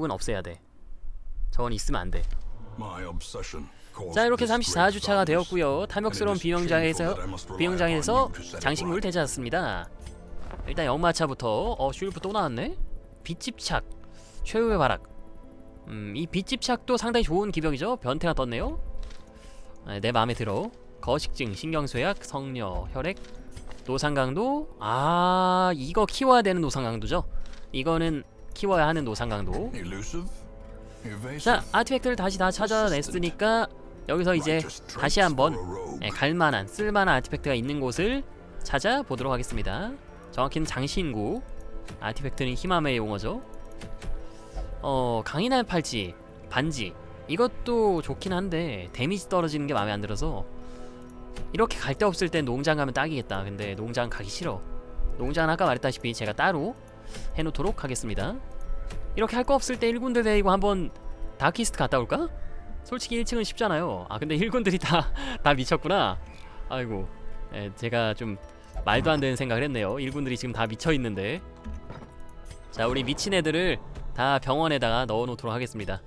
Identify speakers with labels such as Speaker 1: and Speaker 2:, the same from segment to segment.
Speaker 1: 은 없애야 돼. 저건 있으면 안 돼.
Speaker 2: 자자
Speaker 1: 이렇게
Speaker 2: 이렇게
Speaker 1: 34주차가
Speaker 2: 34주차가
Speaker 1: 되었고요. 탐욕스러운 비명장에서
Speaker 2: 비명장에서
Speaker 1: 장식물을 되찾았습니다. 일단 연마차부터 어 슈리프 또 나왔네. 빛집착 최후의 바락. 음이 빛집착도 상당히 좋은 기병이죠. 변태가 떴네요. 네, 내 마음에 들어. 거식증, 신경쇠약, 성녀, 혈액, 노상강도. 아 이거 키워야 되는 노상강도죠. 이거는 키워야 하는 노상강도. 자 아티팩트를 다시 다 찾아냈으니까 여기서 이제 다시 한번 예, 갈만한 쓸만한 아티팩트가 있는 곳을 찾아보도록 하겠습니다. 정확히는 장신구 아티팩트는 히마메의 용어죠. 어 강인한 팔찌 반지. 이것도 좋긴 한데 데미지 떨어지는 게 마음에 안 들어서 이렇게 갈 데 없을 땐 농장 가면 딱이겠다. 근데 농장 가기 싫어. 농장은 아까 말했다시피 제가 따로 해놓도록 하겠습니다 이렇게 할 거 없을 때 1군들 데리고 한번 다키스트 갔다 올까? 솔직히 1층은 쉽잖아요. 아 근데 1군들이 다 다 미쳤구나. 아이고, 예, 제가 좀 말도 안 되는 생각을 했네요. 1군들이 지금 다 미쳐 있는데. 자, 우리 미친 애들을 다 병원에다가 넣어놓도록 하겠습니다.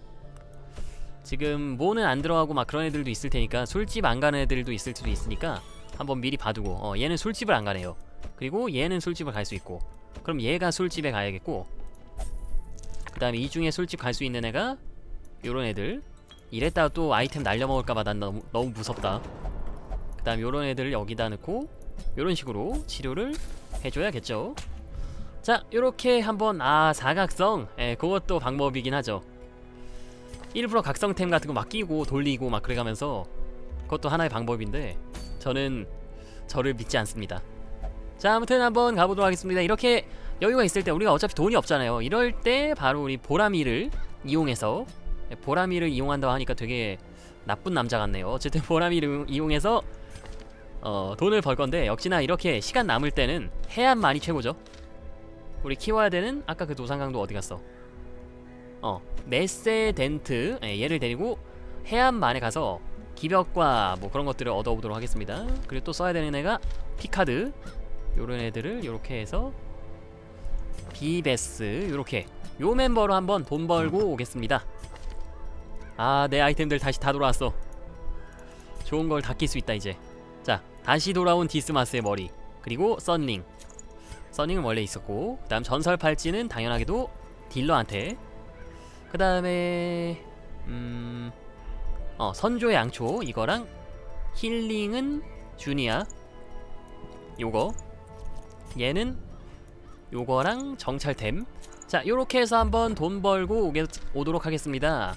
Speaker 1: 지금 뭐는 안 들어가고 막 그런 애들도 있을 테니까 술집 안 가는 애들도 있을 수도 있으니까 한번 미리 봐두고 어, 얘는 술집을 안 가네요. 그리고 얘는 술집을 갈 수 있고 그럼 얘가 술집에 가야겠고 그 다음에 이 중에 술집 갈 수 있는 애가 요런 애들. 이랬다가 또 아이템 날려먹을까봐 난 너무, 너무 무섭다. 그 다음 요런 애들을 여기다 넣고 요런 식으로 치료를 해줘야겠죠. 자 요렇게 한번 아 사각성. 예 그것도 방법이긴 하죠. 일부러 각성템 같은 거 막 끼고 돌리고 막 그래가면서 그것도 하나의 방법인데 저는 저를 믿지 않습니다 자 아무튼 한번 가보도록 하겠습니다. 이렇게 여유가 있을 때 우리가 어차피 돈이 없잖아요. 이럴 때 바로 우리 보라미를 이용해서 보라미를 이용한다고 하니까 되게 나쁜 남자 같네요. 어쨌든 보라미를 이용해서 어, 돈을 벌 건데 역시나 이렇게 시간 남을 때는 해안만이 최고죠. 우리 키워야 되는 아까 그 노상강도 어디 갔어? 어 메세덴트 예, 얘를 데리고 해안만에 가서 기벽과 뭐 그런 것들을 얻어보도록 하겠습니다. 그리고 또 써야 되는 애가 피카드 요런 애들을 요렇게 해서 비베스 요렇게 요 멤버로 한번 돈 벌고 오겠습니다. 아 내 아이템들 다시 다 돌아왔어. 좋은 걸 다 낄 수 있다 이제. 자 다시 돌아온 디스마스의 머리 그리고 썬링 썬링은 원래 있었고 그 다음 전설 팔찌는 당연하게도 딜러한테. 그 다음에 음... 어 선조의 양초 이거랑 힐링은 주니아. 요거 얘는 요거랑 정찰템. 자 요렇게 해서 한번 돈 벌고 오게, 오도록 하겠습니다.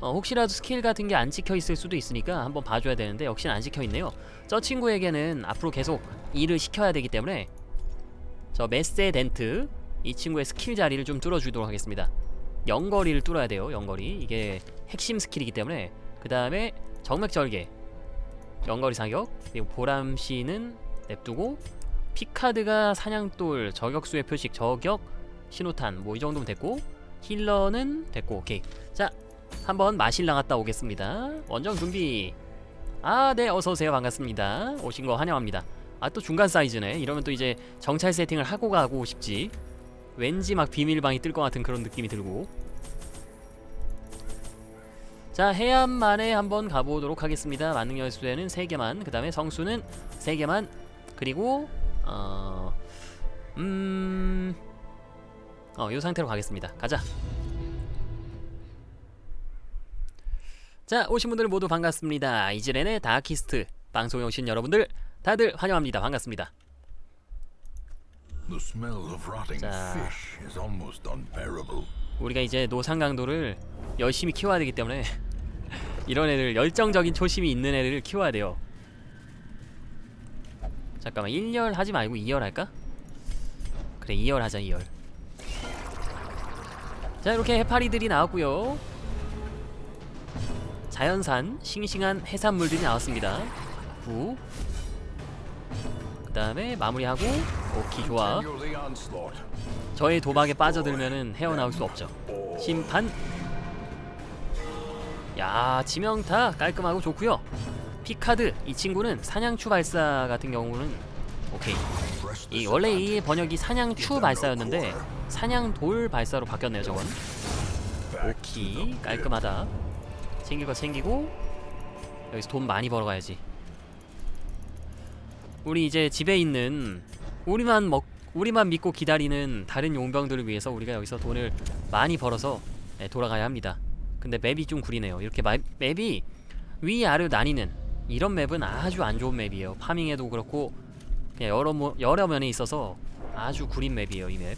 Speaker 1: 어, 혹시라도 스킬 같은 게 안 찍혀 있을 수도 있으니까 한번 봐줘야 되는데 역시나 안 찍혀 있네요. 저 친구에게는 앞으로 계속 일을 시켜야 되기 때문에 저 메세덴트 이 친구의 스킬 자리를 좀 뚫어주도록 하겠습니다. 영거리를 뚫어야 돼요 영거리. 이게 핵심 스킬이기 때문에. 그 다음에 정맥절개. 영거리 사격. 그리고 보람씨는 냅두고 피카드가 사냥돌 저격수의 표식 저격 신호탄 뭐 이 정도면 됐고 힐러는 됐고 오케이. 자 한번 마실 나갔다 오겠습니다. 원정 준비. 아 네 어서오세요. 반갑습니다. 오신 거 환영합니다. 아 또 중간 사이즈네. 이러면 또 이제 정찰 세팅을 하고 가고 싶지. 왠지 막 비밀방이 뜰 것 같은 그런 느낌이 들고. 자 해안만에 한번 가보도록 하겠습니다. 만능 열수에는 3개만 그 다음에 성수는 3개만 그리고 어... 음... 어, 요 상태로 가겠습니다. 가자. 자, 오신 분들 모두 반갑습니다. 이즈렌의 다키스트 방송에 오신 여러분들 다들 환영합니다. 반갑습니다.
Speaker 2: 자.
Speaker 1: 우리가 이제 노상 강도를 열심히 키워야 되기 때문에 이런 애들 열정적인 초심이 있는 애들을 키워야 돼요. 잠깐만 1열 하지 말고 2열 할까? 그래 2열 하자 2열. 자 이렇게 해파리들이 나왔고요. 자연산 싱싱한 해산물들이 나왔습니다. 구. 그 다음에 마무리하고 오키 좋아. 저의 도박에 빠져들면은 헤어나올 수 없죠. 심판. 야 지명타 깔끔하고 좋고요 피카드 이 친구는 사냥추 발사 같은 경우는 오케이. 이 원래 이 번역이 사냥추 발사였는데 사냥돌 발사로 바뀌었네요 저건.
Speaker 2: pit.
Speaker 1: 깔끔하다. 챙길 거 챙기고 여기서 돈 많이 벌어가야지. 우리 이제 집에 있는 우리만 먹 우리만 믿고 기다리는 다른 용병들을 위해서 우리가 여기서 돈을 많이 벌어서 예, 돌아가야 합니다. 근데 맵이 좀 구리네요. 이렇게 마, 맵이 위아래로 나뉘는 이런 맵은 아주 안 좋은 맵이에요. 파밍에도 그렇고 그냥 여러, 모, 여러 면에 있어서 아주 구린 맵이에요 이 맵.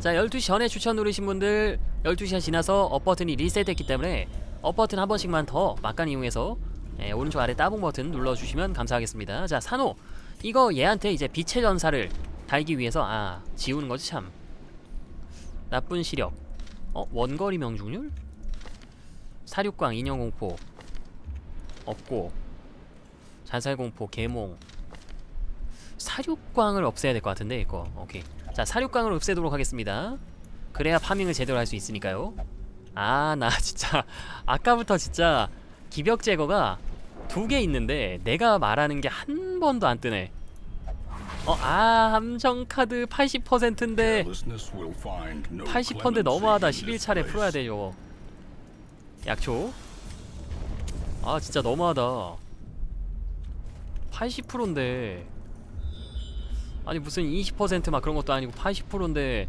Speaker 1: 자 12시 전에 추천 누르신 분들 12시가 지나서 업 버튼이 리셋됐기 때문에 업 버튼 한 번씩만 더 막간 이용해서 예, 오른쪽 아래 따봉 버튼 눌러주시면 감사하겠습니다. 자 산호. 이거 얘한테 이제 빛의 전사를 달기 위해서 아 지우는 거지 참. 나쁜 시력. 어 원거리 명중률 사륙광 인형공포 없고 자살공포 개몽. 사륙광을 없애야 될 것 같은데 이거. 오케이. 자 사육강을 없애도록 하겠습니다. 그래야 파밍을 제대로 할 수 있으니까요. 아 나 진짜 아까부터 진짜 기벽 제거가 두 개 있는데 내가 말하는 게 한 번도 안 뜨네. 어 아 함정 카드 80%인데
Speaker 2: Carelessness will find no
Speaker 1: 80%인데
Speaker 2: clemency
Speaker 1: 너무하다.
Speaker 2: in this
Speaker 1: 11차례
Speaker 2: place.
Speaker 1: 풀어야 돼요 약초. 아 진짜 너무하다. 80%인데. 아니 무슨 20%막 그런 것도 아니고 80%인데.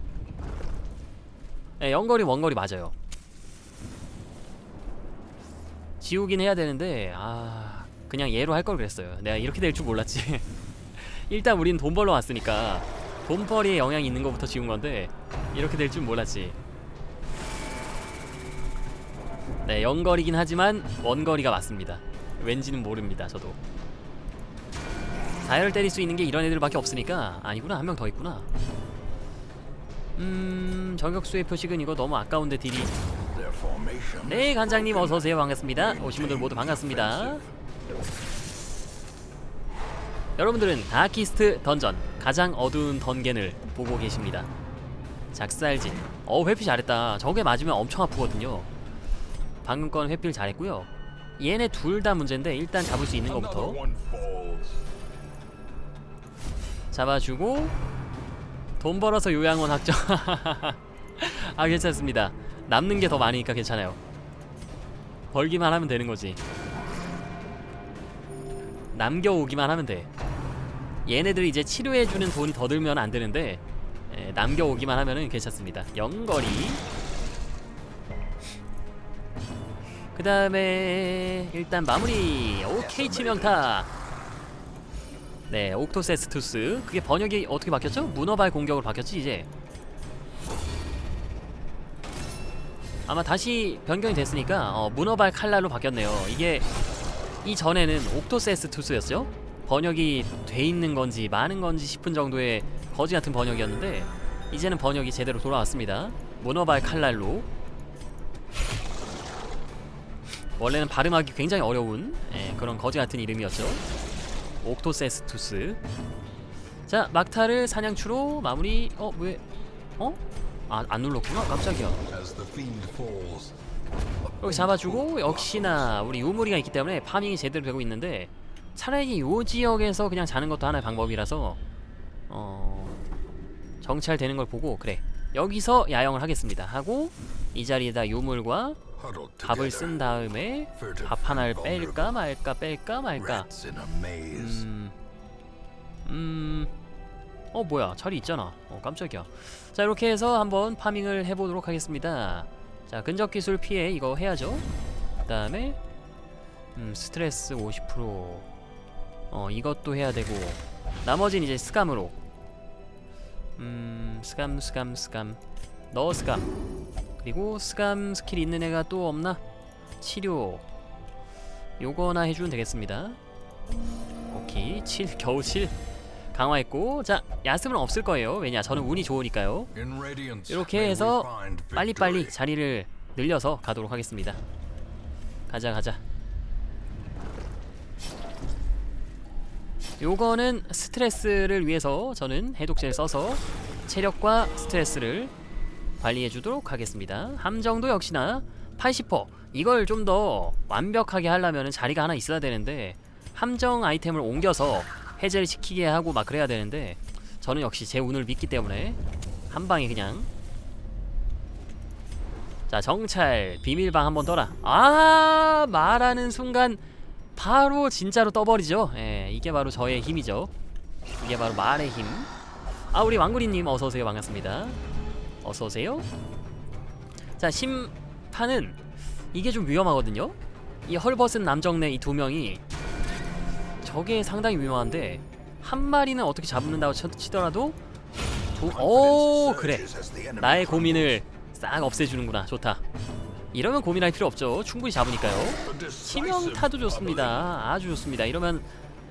Speaker 1: 예, 영거리 원거리 맞아요. 지우긴 해야 되는데 아 그냥 얘로 할 걸 그랬어요. 내가 이렇게 될 줄 몰랐지. 일단 우린 돈 벌러 왔으니까 돈벌이에 영향이 있는 것부터 지운 건데 이렇게 될 줄 몰랐지 네 영거리긴 하지만 원거리가 맞습니다. 왠지는 모릅니다 저도. 다이얼 때릴 수 있는 게 이런 애들밖에 없으니까 아니구나 한 명 더 있구나. 음 저격수의 표식은 이거 너무 아까운데 딜이. 네 관장님 어서오세요. 반갑습니다. 오신 분들 모두 반갑습니다. 여러분들은 다키스트 던전 가장 어두운 던겐을 보고 계십니다. 작살진 어 회피 잘했다. 저게 맞으면 엄청 아프거든요 방금 건 회피를 잘했고요. 얘네 둘 다 문제인데 일단 잡을 수 있는 것부터. 잡아주고 돈 벌어서 요양원 확정 아 괜찮습니다. 남는 게 더 많으니까 괜찮아요. 벌기만 하면 되는 거지. 남겨오기만 하면 돼. 얘네들 이제 치료해주는 돈이 더 들면 안 되는데 예, 남겨오기만 하면은 괜찮습니다. 영거리 그 다음에 일단 마무리 오케이 치명타 네, 옥토세스투스. 그게 번역이 어떻게 바뀌었죠? 문어발 공격으로 바뀌었지 이제. 아마 다시 변경이 됐으니까 어, 문어발 칼날로 바뀌었네요. 이게 이 전에는 옥토세스투스였죠? 번역이 돼 있는 건지 많은 건지 싶은 정도의 거지 같은 번역이었는데 이제는 번역이 제대로 돌아왔습니다. 문어발 칼날로. 원래는 발음하기 굉장히 어려운 예, 그런 거지 같은 이름이었죠. 옥토세스투스 자 막타를 사냥추로 마무리 어 왜? 어? 아 안 눌렀구나 깜짝이야 여기 잡아주고 역시나 우리 요무리가 있기 때문에 파밍이 제대로 되고 있는데 차라리 요 지역에서 그냥 자는 것도 하나의 방법이라서 어 정찰되는 걸 보고 그래 여기서 야영을 하겠습니다 하고 이 자리에다 요물과 밥을 쓴 다음에 밥 하나를 뺄까 말까 뺄까 말까. 음, 음, 어 뭐야 자리 있잖아. 어 깜짝이야. 자 이렇게 해서 한번 파밍을 해보도록 하겠습니다. 자 근접 기술 피해 이거 해야죠. 그 다음에 음 스트레스 50%. 어 이것도 해야 되고 나머지는 이제 스감으로. 음 스감 스감 스감 너 스감 그리고 스감 스킬 있는 애가 또 없나? 치료 요거나 해주면 되겠습니다. 오케이 7 겨우 7 강화했고 자 야습은 없을 거예요 왜냐 저는 운이 좋으니까요 이렇게 해서 빨리빨리. 자리를 늘려서 가도록 하겠습니다 가자 가자 요거는 스트레스를 위해서 저는 해독제를 써서 체력과 스트레스를 관리해 주도록 하겠습니다. 함정도 역시나 80% 이걸 좀 더 완벽하게 하려면 자리가 하나 있어야 되는데 함정 아이템을 옮겨서 해제를 시키게 하고 막 그래야 되는데 저는 역시 제 운을 믿기 때문에 한 방에 그냥. 자 정찰 비밀방 한번 떠라. 아 말하는 순간 바로 진짜로 떠버리죠. 예 이게 바로 저의 힘이죠. 이게 바로 말의 힘아 우리 왕구리님 어서오세요. 반갑습니다 어서오세요. 자 심판은 이게 좀 위험하거든요. 이 헐벗은 남정네 이 두 명이 저게 상당히 위험한데 한 마리는 어떻게 잡는다고 쳐- 치더라도 조... 오 그래. 나의 고민을 싹 없애주는구나. 좋다. 이러면 고민할 필요 없죠. 충분히 잡으니까요. 치명타도 좋습니다. 아주 좋습니다. 이러면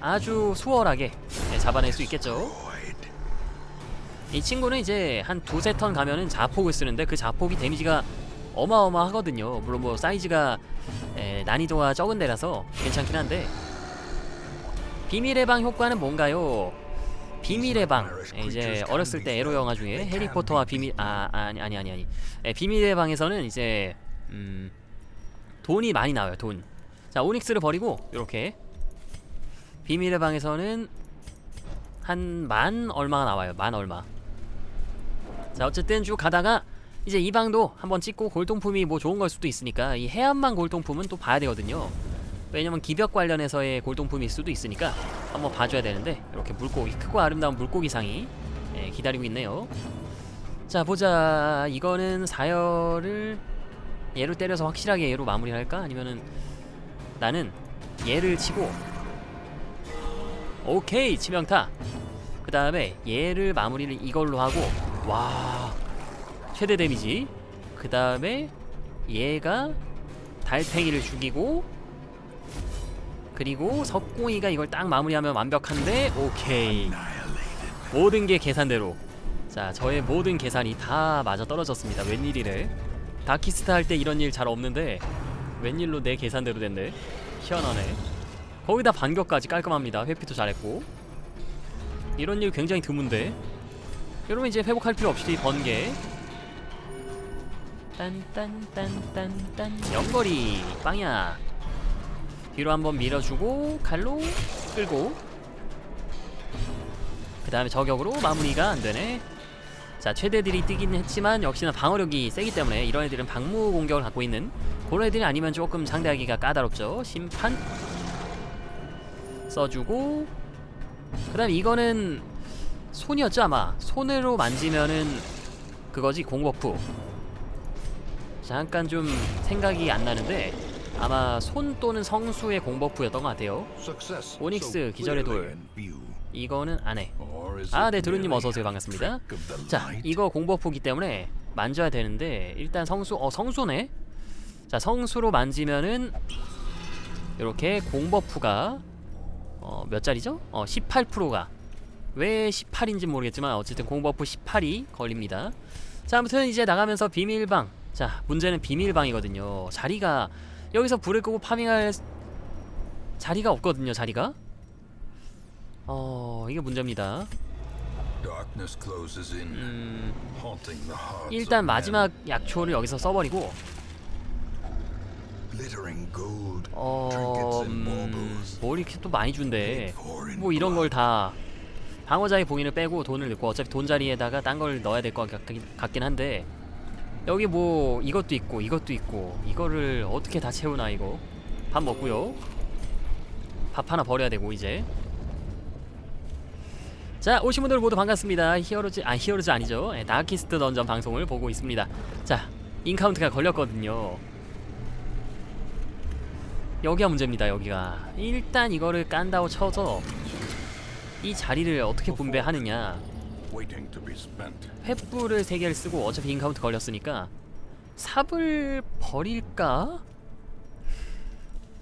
Speaker 1: 아주 수월하게 네, 잡아낼 수 있겠죠 이 친구는 이제 한 두세 턴 가면은 자폭을 쓰는데 그 자폭이 데미지가 어마어마하거든요 물론 뭐 사이즈가 에, 난이도가 적은 데라서 괜찮긴 한데 비밀의 방 효과는 뭔가요? 비밀의 방 에, 이제 어렸을 때 에로 영화 중에 해리포터와 비밀 아 아니 아니 아니 아니 에, 비밀의 방에서는 이제 음 돈이 많이 나와요 돈. 자 오닉스를 버리고 이렇게 비밀의 방에서는 한 만 얼마가 나와요 만 얼마. 자 어쨌든 쭉 가다가 이제 이 방도 한번 찍고 골동품이 뭐 좋은 걸 수도 있으니까 이 해안만 골동품은 또 봐야 되거든요. 왜냐면 기벽 관련해서의 골동품일 수도 있으니까 한번 봐줘야 되는데 이렇게 물고기 크고 아름다운 물고기상이 예, 기다리고 있네요. 자 보자 이거는 사열을 얘로 때려서 확실하게 얘로 마무리할까 아니면은 나는 얘를 치고 오케이 치명타 그 다음에 얘를 마무리를 이걸로 하고 와 최대 데미지. 그 다음에 얘가 달팽이를 죽이고 그리고 석공이가 이걸 딱 마무리하면 완벽한데 오케이. 모든 게 계산대로. 자 저의 모든 계산이 다 맞아 떨어졌습니다 웬일이래. 다키스타 할 때 이런 일 잘 없는데 웬일로 내 계산대로 됐네. 희한하네. 거기다 반격까지 깔끔합니다. 회피도 잘했고. 이런 일 굉장히 드문데 여러분 이제 회복할 필요 없이 번개. 딴딴딴딴딴. 연거리 빵야. 뒤로 한번 밀어주고 칼로 끌고. 그 다음에 저격으로 마무리가 안되네. 자 최대들이 뜨긴 했지만 역시나 방어력이 세기 때문에 이런 애들은 방무 공격을 갖고 있는 그런 애들이 아니면 조금 상대하기가 까다롭죠. 심판 써주고. 그 다음에 이거는 손이었죠 아마. 손으로 만지면은 그거지 공버프. 잠깐 좀 생각이 안 나는데 아마 손 또는 성수의 공버프였던 것 같아요. 오닉스 기절의 돌. 이거는 안해. 아, 네, 도련님 어서 오세요. 반갑습니다. 자 이거 공버프기 때문에 만져야 되는데 일단 성수 어 성수네. 자 성수로 만지면은 이렇게 공버프가 어 몇 자리죠? 어 18%가 왜 18인지 모르겠지만 어쨌든 공버프 18이 걸립니다. 자 아무튼 이제 나가면서 비밀방. 자 문제는 비밀방이거든요. 자리가 여기서 불을 끄고 파밍할 자리가 없거든요 자리가. 어 이게 문제입니다. 음 일단 마지막 약초를 여기서 써버리고. 어... 음... 뭘 이렇게 또 많이 준대. 뭐 이런
Speaker 2: blood.
Speaker 1: 걸다 방어자의 봉인을 빼고 돈을 넣고 어차피 돈 자리에다가 딴 걸 넣어야 될 것 같긴, 한데 여기 뭐 이것도 있고 이것도 있고 이거를 어떻게 다 채우나 이거? 밥 먹고요. 밥 하나 버려야 되고 이제. 자 오신 분들 모두 반갑습니다. 히어로즈 아 히어로즈 아니죠. 예, 다키스트 던전 방송을 보고 있습니다. 자 인카운트가 걸렸거든요. 여기가 문제입니다 여기가. 일단 이거를 깐다고 쳐서 이 자리를 어떻게 분배하느냐. 횃불을 3개를 쓰고 어차피 인카운트 걸렸으니까 삽을 버릴까?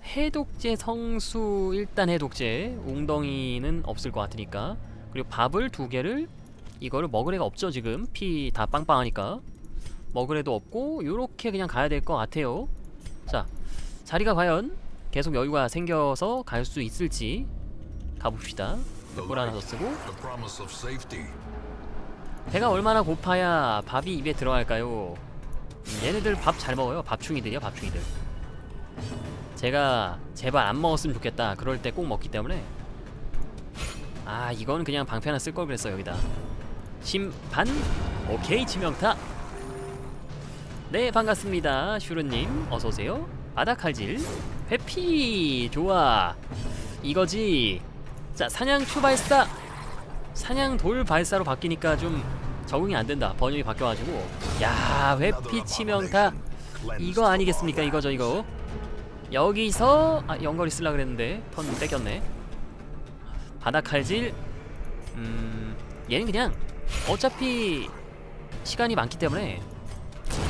Speaker 1: 해독제 성수 일단 해독제. 웅덩이는 없을 것 같으니까. 그리고 밥을 두 개를 이거를 먹을 애가 없죠 지금. 피 다 빵빵하니까. 먹을 애도 없고 요렇게 그냥 가야 될 것 같아요. 자 자리가 과연 계속 여유가 생겨서 갈 수 있을지 가봅시다 횃불 하나 더 쓰고. 배가 얼마나 고파야 밥이 입에 들어갈까요? 음, 얘네들 밥 잘 먹어요. 밥충이들이야, 밥충이들. 제가 제발 안 먹었으면 좋겠다. 그럴 때 꼭 먹기 때문에. 아, 이건 그냥 방패 하나 쓸 걸 그랬어 여기다. 심판. 오케이 치명타. 네 반갑습니다 슈르님 어서오세요 바닥칼질 회피 좋아 이거지 자 사냥 추발사. 사냥 돌 발사로 바뀌니까 좀 적응이 안 된다. 번역이 바뀌어가지고. 야 회피 치명타. 이거 아니겠습니까? 이거죠 이거. 여기서 아 연거리 쓸라 그랬는데 턴 뺏겼네. 바닥 칼질. 음 얘는 그냥 어차피 시간이 많기 때문에.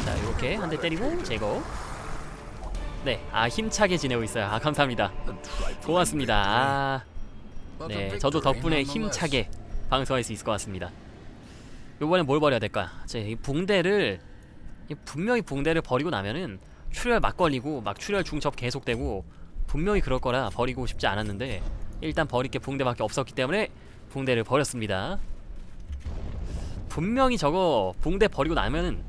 Speaker 1: 자 이렇게 한 대 때리고 제거. 네아 힘차게 지내고 있어요. 아 감사합니다. 고맙습니다. 아, 네 저도 덕분에 힘차게 방송할 수 있을 것 같습니다. 요번엔 뭘 버려야 될까? 제이 붕대를 이 분명히 붕대를 버리고 나면은 출혈 막 걸리고 막 출혈 중첩 계속되고 분명히 그럴 거라 버리고 싶지 않았는데 일단 버릴 게 붕대밖에 없었기 때문에 붕대를 버렸습니다. 분명히 저거 붕대 버리고 나면은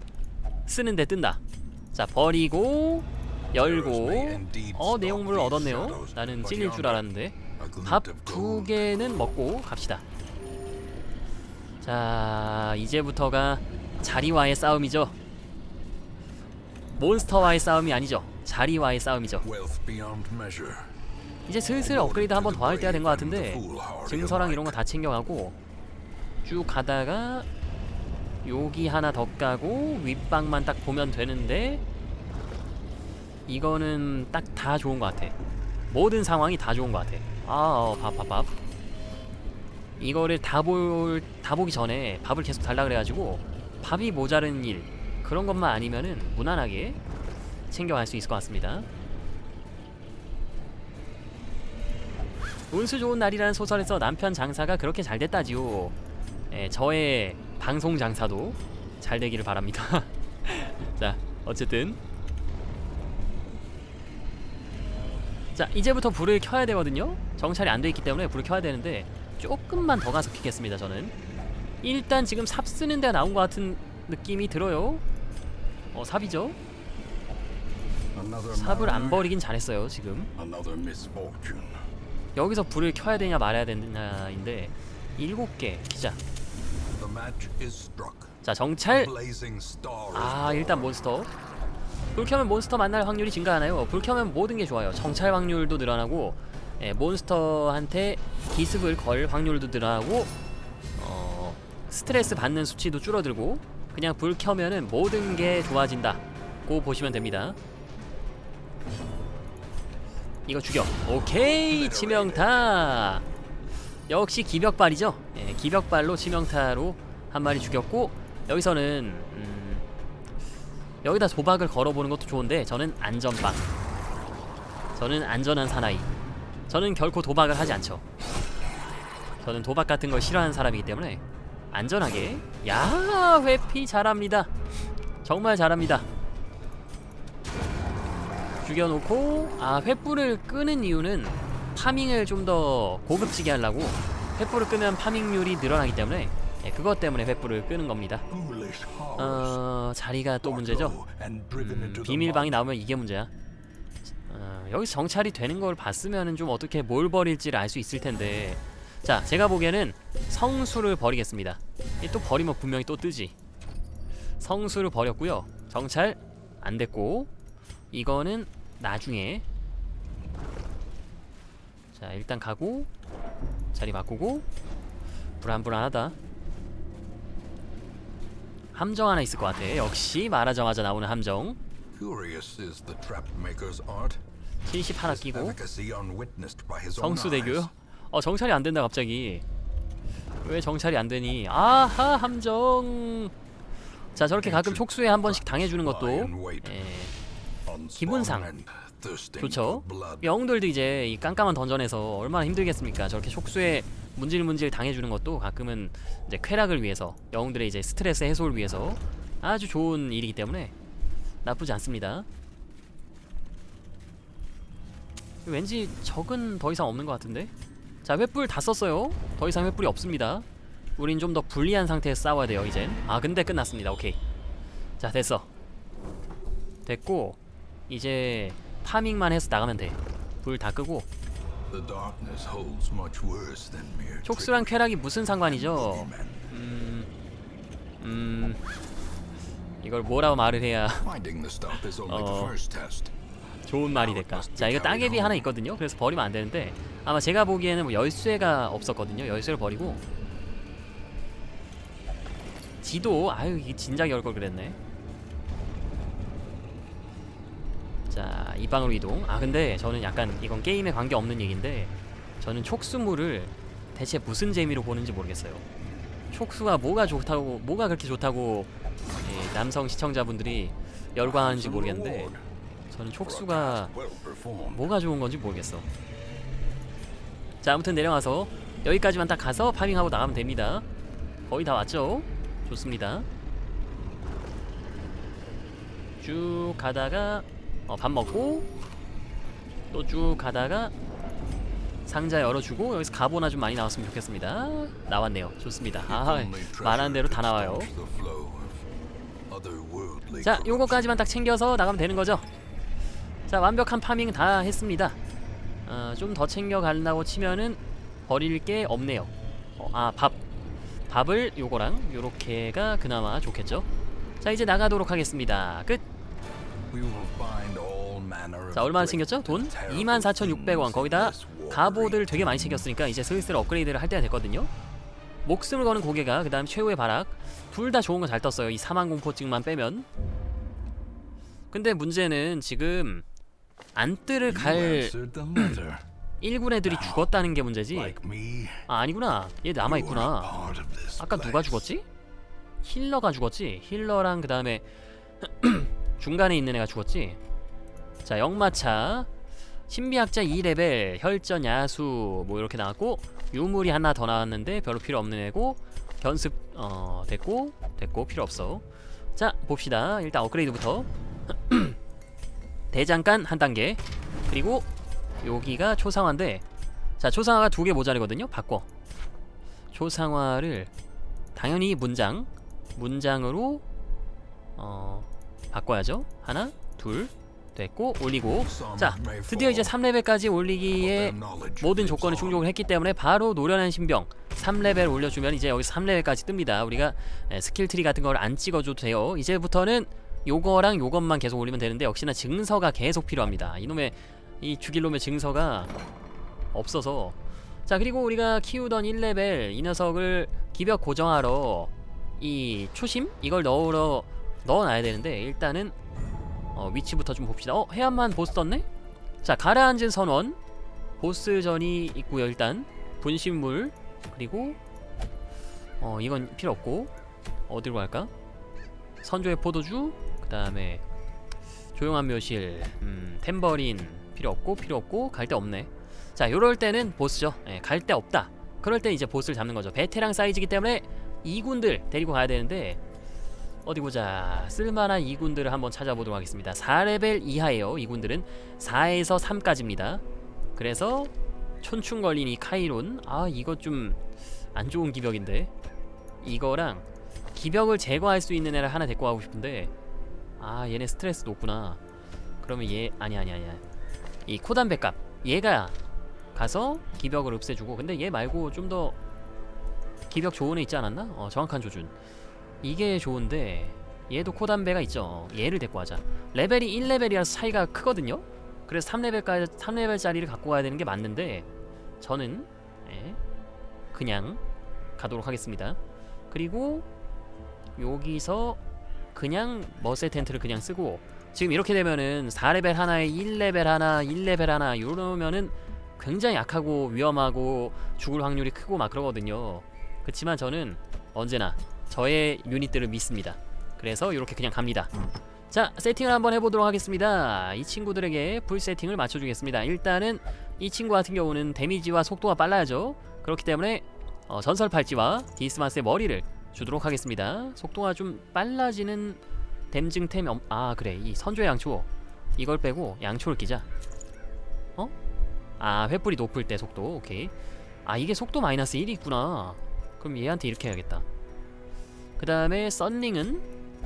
Speaker 1: 쓰는데 뜬다. 자 버리고 열고 어 내용물을 얻었네요. 나는 찔릴 줄 알았는데 밥 두 개는 먹고 갑시다. 자 이제부터가 자리와의 싸움이죠. 몬스터와의 싸움이 아니죠. 자리와의 싸움이죠. 이제 슬슬 업그레이드 한 번 더 할 때가 된 것 같은데 증서랑 이런 거 다 챙겨가고 쭉 가다가 여기 하나 더 까고 윗방만 딱 보면 되는데 이거는 딱 다 좋은 것 같아. 모든 상황이 다 좋은 것 같아 아밥밥 밥 이거를 다 볼 다 보기 전에 밥을 계속 달라 그래가지고 밥이 모자른 일 그런 것만 아니면은 무난하게 챙겨갈 수 있을 것 같습니다. 운수 좋은 날이라는 소설에서 남편 장사가 그렇게 잘 됐다지요. 예, 저의 방송 장사도 잘 되기를 바랍니다. 자, 어쨌든 자 이제부터 불을 켜야 되거든요. 정찰이 안 돼 있기 때문에 불을 켜야 되는데 조금만 더 가서 켜겠습니다. 저는 일단 지금 삽 쓰는 데가 나온 것 같은 느낌이 들어요. 어 삽이죠. 삽을 안 버리긴 잘했어요 지금. 여기서 불을 켜야 되냐 말아야 되냐인데 일곱 개
Speaker 2: struck.
Speaker 1: 자 정찰. 아. 일단 몬스터. 불 켜면 몬스터 만날 확률이 증가하나요? 불 켜면 모든 게 좋아요. 정찰 확률도 늘어나고 예, 몬스터한테 기습을 걸 확률도 늘어나고 어, 스트레스 받는 수치도 줄어들고 그냥 불 켜면은 모든 게 좋아진다 고 보시면 됩니다. 이거 죽여. 오케이 치명타. 역시 기벽발이죠. 예, 기벽발로 치명타로 한 마리 죽였고 여기서는 음, 여기다 도박을 걸어보는 것도 좋은데 저는 안전빵. 저는 안전한 사나이. 저는 결코 도박을 하지 않죠. 저는 도박 같은 걸 싫어하는 사람이기 때문에 안전하게. 야 회피 잘합니다. 정말 잘합니다. 죽여놓고 아 횃불을 끄는 이유는 파밍을 좀 더 고급지게 하려고 횃불을 끄면 파밍률이 늘어나기 때문에 예, 그것 때문에 횃불을 끄는 겁니다. 어 자리가 또 문제죠. 음, 비밀방이. 나오면 이게 문제야. 어, 여기서 정찰이 되는 걸 봤으면은 좀 어떻게 뭘 버릴지를 알 수 있을 텐데. 자, 제가 보기에는 성수를 버리겠습니다. 이또 버리면 분명히 또 뜨지. 성수를 버렸고요. 정찰 안 됐고 이거는 나중에. 자, 일단 가고 자리 바꾸고 불안불안하다. 함정 하나 있을 것 같아. 역시 말하자마자 나오는 함정.
Speaker 2: Curious is the trap maker's art.
Speaker 1: 70 하나 끼고
Speaker 2: eyes.
Speaker 1: 성수대교요? 어 정찰이 안 된다 갑자기. 왜 정찰이 안 되니? 아하 함정. 자 저렇게 가끔 촉수에 한 번씩 당해주는 것도 예, 기분상 좋죠. 영웅들도 이제 이 깜깜한 던전에서 얼마나 힘들겠습니까? 저렇게 촉수에 문질문질 당해주는 것도 가끔은 이제 쾌락을 위해서 영웅들의 이제 스트레스 해소를 위해서 아주 좋은 일이기 때문에 나쁘지 않습니다. 왠지 적은 더 이상 없는 것 같은데? 자 횃불 다 썼어요. 더 이상 횃불이 없습니다. 우린 좀 더 불리한 상태에서 싸워야 돼요 이젠. 아 근데 끝났습니다. 오케이. 자 됐어. 됐고 이제 파밍만 해서 나가면 돼. 불 다 끄고
Speaker 2: The darkness holds much worse than mere
Speaker 1: 촉수랑 쾌락이 무슨 상관이죠? 음, 음, 이걸 뭐라고 말을 해야
Speaker 2: test.
Speaker 1: 좋은 말이 될까? 자 이거 따개비 하나 있거든요. 그래서 버리면 안 되는데 아마 제가 보기에는 뭐 열쇠가 없었거든요. 열쇠를 버리고 지도 아유 이게 진작에 열걸 그랬네. 자 이 방으로 이동. 아 근데 저는 약간 이건 게임에 관계 없는 얘기인데 저는 촉수물을 대체 무슨 재미로 보는지 모르겠어요. 촉수가 뭐가 좋다고 뭐가 그렇게 좋다고 예, 남성 시청자분들이 열광하는지 모르겠는데 저는 촉수가. 뭐가 좋은 건지 모르겠어. 자, 아무튼 내려와서 여기까지만 딱 가서 파밍하고 나가면 됩니다. 거의 다 왔죠? 좋습니다. 쭉 가다가 어, 밥 먹고 또 쭉 가다가 상자 열어주고 여기서 가보나 좀 많이 나왔으면 좋겠습니다. 나왔네요. 좋습니다. 아, 말하는 대로 다 나와요. 자. 요거까지만 딱 챙겨서 나가면 되는 거죠. 자, 완벽한 파밍 다 했습니다. 어, 좀더 챙겨 간다고 치면은 버릴 게 없네요. 어, 아, 밥. 밥을 요거랑 요렇게가 그나마 좋겠죠. 자, 이제 나가도록 하겠습니다. 끝. 자, 얼마나 챙겼죠? 돈
Speaker 2: and terrible
Speaker 1: 24,600원.
Speaker 2: things
Speaker 1: 거기다 갑옷을 되게 많이 챙겼으니까 이제 슬슬 업그레이드를 할 때가 됐거든요. 목숨을 거는 고개가 그 다음 최후의 바락 둘 다 좋은 거 잘 떴어요. 이 사망 공포증만 빼면. 근데 문제는 지금 안뜰을 갈. 1군 애들이 죽었다는 게 문제지. 아 아니구나. 얘 남아
Speaker 2: you are a
Speaker 1: 있구나.
Speaker 2: part of this
Speaker 1: 아까 누가. 죽었지? 힐러가 죽었지. 힐러랑 그 다음에 중간에 있는 애가 죽었지. 자 역마차 신비학자 2레벨 혈전 야수 뭐 이렇게 나왔고 유물이 하나 더 나왔는데 별로 필요 없는 애고 견습 어 됐고 됐고 필요 없어. 자 봅시다. 일단 업그레이드부터 대장간 한 단계 그리고 여기가 초상화인데 자 초상화가 두 개 모자르거든요. 바꿔. 초상화를 당연히 문장 문장으로 어 바꿔야죠. 하나 둘 됐고 올리고. 자 드디어 이제 3레벨까지 올리기에 모든 조건을 충족을 했기 때문에 바로 노련한 신병 3레벨 올려주면 이제 여기 3레벨까지 뜹니다. 우리가 에, 스킬 트리 같은 걸 안 찍어줘도 돼요. 이제부터는 요거랑 요것만 계속 올리면 되는데 역시나 증서가 계속 필요합니다. 이놈의 이 죽일 놈의 증서가 없어서. 자 그리고 우리가 키우던 1레벨 이 녀석을 기벽 고정하러 이 초심? 이걸 넣으러 넣어놔야 되는데 일단은 어, 위치부터 좀 봅시다. 어 해안만 보스 떴네? 자 가라앉은 선원. 보스전이 있고요 일단. 분신물. 그리고 어 이건 필요 없고. 어디로 갈까? 선조의 포도주. 그 다음에 조용한 묘실. 음, 템버린. 필요 없고 필요 없고 갈 데 없네. 자 요럴 때는 보스죠. 예, 갈 데 없다. 그럴 때 이제 보스를 잡는 거죠. 베테랑 사이즈이기 때문에 2군들 데리고 가야 되는데 어디 보자. 쓸만한 2군들을 한번 찾아보도록 하겠습니다. 4레벨 이하예요. 2군들은 4에서 3까지입니다. 그래서 촌충 걸린 이 카이론. 아 이거 좀 안 좋은 기벽인데. 이거랑 기벽을 제거할 수 있는 애를 하나 데리고 가고 싶은데. 아 얘네 스트레스 높구나. 그러면 얘 아니 아니 아니야 이 코담배값. 얘가 가서 기벽을 없애주고 근데 얘 말고 좀 더 기벽 좋은 애 있지 않았나? 어 정확한 조준 이게 좋은데 얘도 코담배가 있죠. 얘를 데리고 가자. 레벨이 1레벨이라서 차이가 크거든요. 그래서 3레벨까지 3레벨짜리를 갖고 가야 되는 게 맞는데 저는 예, 그냥 가도록 하겠습니다. 그리고 여기서 그냥 머세 텐트를 그냥 쓰고 지금 이렇게 되면은 4레벨 하나에 1레벨 하나 1레벨 하나 이러면은 굉장히 약하고 위험하고 죽을 확률이 크고 막 그러거든요. 그렇지만 저는 언제나 저의 유닛들을 믿습니다. 그래서 이렇게 그냥 갑니다. 자 세팅을 한번 해보도록 하겠습니다. 이 친구들에게 풀 세팅을 맞춰주겠습니다. 일단은 이 친구 같은 경우는 데미지와 속도가 빨라야죠. 그렇기 때문에 어, 전설 팔찌와 디스마스의 머리를 주도록 하겠습니다. 속도가 좀 빨라지는 댐증템이 없... 아 그래. 이 선조의 양초. 이걸 빼고 양초를 끼자. 어? 아 횃불이 높을 때 속도. 오케이. 아 이게 속도 마이너스 1이 있구나. 그럼 얘한테 이렇게 해야겠다 그 다음에 썬링은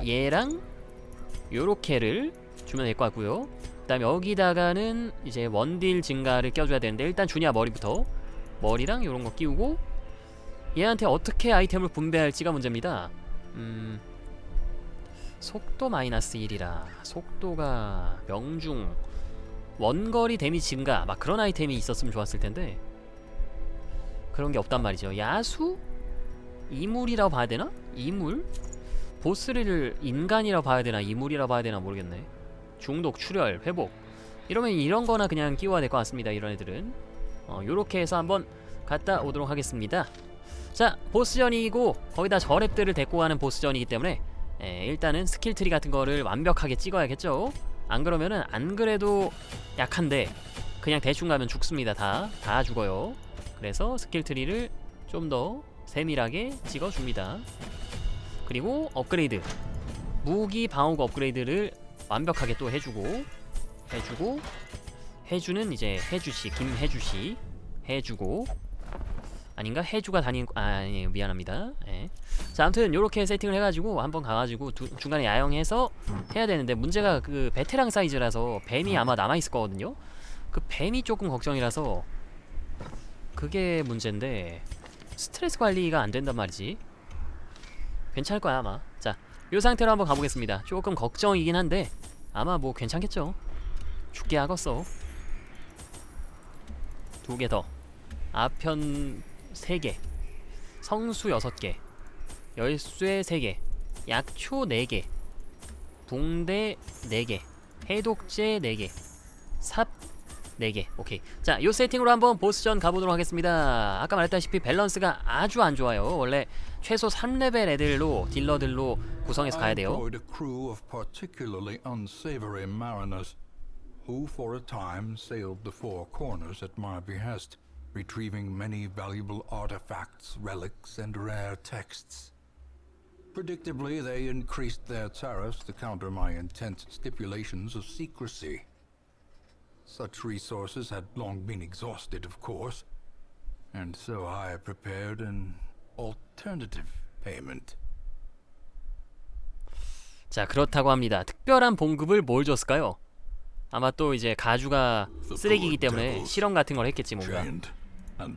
Speaker 1: 얘랑 요렇게를 주면 될 것 같고요. 그 다음에 여기다가는 이제 원딜 증가를 껴줘야 되는데 일단 주니아 머리부터. 머리랑 요런 거 끼우고 얘한테 어떻게 아이템을 분배할지가 문제입니다. 음 속도 마이너스 1이라 속도가 명중 원거리 데미지 증가 막 그런 아이템이 있었으면 좋았을 텐데 그런 게 없단 말이죠. 야수? 이물이라고 봐야 되나? 이물? 보스를 인간이라고 봐야 되나? 이물이라고 봐야 되나 모르겠네. 중독, 출혈, 회복. 이러면 이런 거나 그냥 끼워야 될 것 같습니다 이런 애들은. 어, 요렇게 해서 한번 갔다 오도록 하겠습니다. 자 보스전이고 거기다 저랩들을 데리고 가는 보스전이기 때문에 에, 일단은 스킬 트리 같은 거를 완벽하게 찍어야겠죠? 안 그러면은 안 그래도 약한데 그냥 대충 가면 죽습니다 다. 다 죽어요. 그래서 스킬 트리를 좀더 세밀하게 찍어줍니다. 그리고 업그레이드. 무기 방어구 업그레이드를 완벽하게 또 해주고 해주고 해주는 이제 해주씨 김해주씨 해주고 아닌가? 해주가 다니는 아 아니 미안합니다. 예. 자 아무튼 요렇게 세팅을 해가지고 한번 가가지고 두, 중간에 야영해서 해야 되는데 문제가 그 베테랑 사이즈라서 뱀이 아마 남아있을 거거든요. 그 뱀이 조금 걱정이라서 그게 문제인데 스트레스 관리가 안 된단 말이지. 괜찮을 거야 아마. 자 요 상태로 한번 가보겠습니다. 조금 걱정이긴 한데 아마 뭐 괜찮겠죠? 죽게 하겠어. 두 개 더. 아편 3개. 성수 6개. 열쇠 3개. 약초 4개. 붕대 4개. 해독제 4개. 삽 4개 오케이 자요 세팅으로 한번 보스전 가보도록 하겠습니다 아까 말했다시피 밸런스가 아주 안 좋아요 원래 최소 3레벨 애들로 딜러들로 구성해서 가야 돼요
Speaker 2: who for a time sailed the four corners at my behest, retrieving many valuable artifacts, relics, and rare texts. Predictably, they increased their tariffs to counter my intense stipulations of secrecy. Such resources had long been exhausted, of course, and so I prepared an alternative payment.
Speaker 1: 자 그렇다고 합니다 특별한 봉급을 뭘 줬을까요 아마 또 이제 가주가 쓰레기이기 때문에 실험 같은 걸 했겠지 뭔가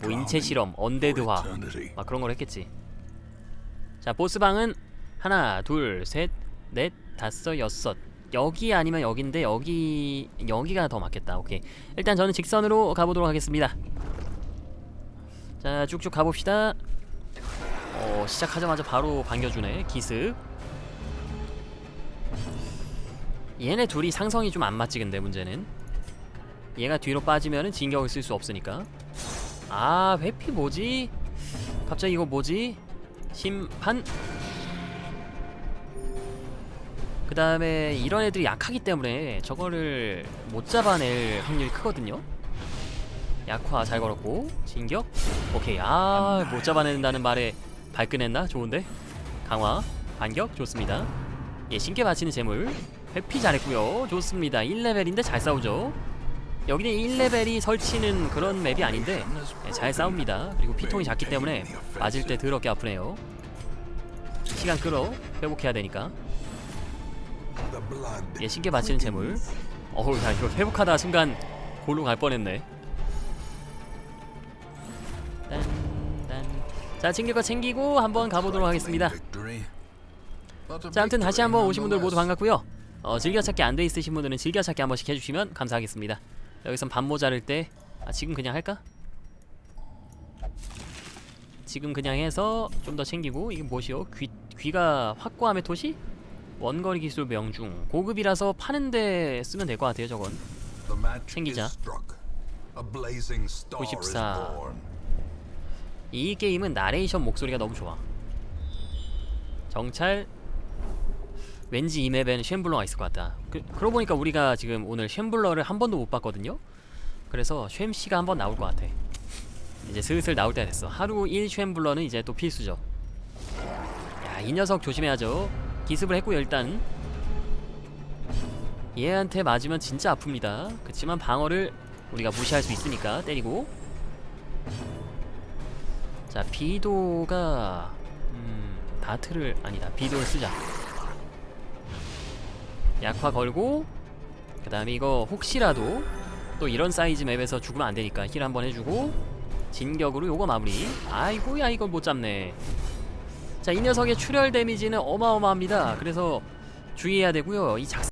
Speaker 1: 뭐 인체 실험 언데드화. 막 그런 걸 했겠지 자 보스 방은 하나 둘 셋 넷 다섯 여섯 여기 아니면 여긴데 여기 여기가 더 맞겠다. 오케이. 일단 저는 직선으로 가보도록 하겠습니다. 자 쭉쭉 가봅시다. 어 시작하자마자 바로 반겨주네 기습. 얘네 둘이 상성이 좀 안 맞지 근데 문제는. 얘가 뒤로 빠지면은 진격을 쓸 수 없으니까. 아 회피 뭐지? 갑자기 이거 뭐지? 심판? 그 다음에 이런 애들이 약하기 때문에 저거를 못 잡아낼 확률이 크거든요. 약화 잘 걸었고 진격? 오케이 아 못 잡아낸다는 말에 발끈했나? 좋은데? 강화 반격? 좋습니다. 예 신께 바치는 재물. 회피 잘했고요. 좋습니다. 1레벨인데 잘 싸우죠. 여기는 1레벨이 설치는 그런 맵이 아닌데 예, 잘 싸웁니다. 그리고 피통이 작기 때문에 맞을 때 더럽게 아프네요. 시간 끌어 회복해야 되니까 예 신께 바치는 재물 어우 야 이거 회복하다 순간 골로 갈 뻔했네 딴 딴 자 챙길 거 챙기고 한번 가보도록 하겠습니다 자 아무튼 다시 한번 오신 분들 모두. 반갑고요 어, 즐겨찾기 안 돼 있으신 분들은 즐겨찾기 한 번씩 해주시면 감사하겠습니다 여기선 밥 모자랄 때 아, 지금 그냥 할까? 지금 그냥 해서 좀 더 챙기고 이게 무엇이요? 귀, 귀가 확고함의 토시? 원거리 기술 명중 고급이라서 파는데 쓰면 될 것 같아요 저건. 챙기자.
Speaker 2: is struck. A blazing star is
Speaker 1: 94.
Speaker 2: born.
Speaker 1: 이 게임은 나레이션 목소리가 너무 좋아. 정찰? 왠지 이 맵에는 쉔블러가 있을 것 같다. 그, 그러고 보니까 우리가 지금 오늘 쉔블러를 한 번도 못 봤거든요? 그래서 쉔씨가 한 번 나올 것 같아. 이제 슬슬 나올 때가 됐어. 하루 1 쉔블러는 이제 또 필수죠. 야 이 녀석 조심해야죠 기습을 했고요 일단. 얘한테 맞으면 진짜 아픕니다. 그치만 방어를 우리가 무시할 수 있으니까 때리고. 자 비도가 음 다트를 아니다 비도를 쓰자. 약화 걸고 그 다음에 이거 혹시라도 또 이런 사이즈 맵에서 죽으면 안되니까 힐 한번 해주고 진격으로 요거 마무리. 아이고야 이걸 못 잡네 자 이 녀석의 출혈 데미지는 어마어마합니다 그래서 주의해야 되고요. 이 작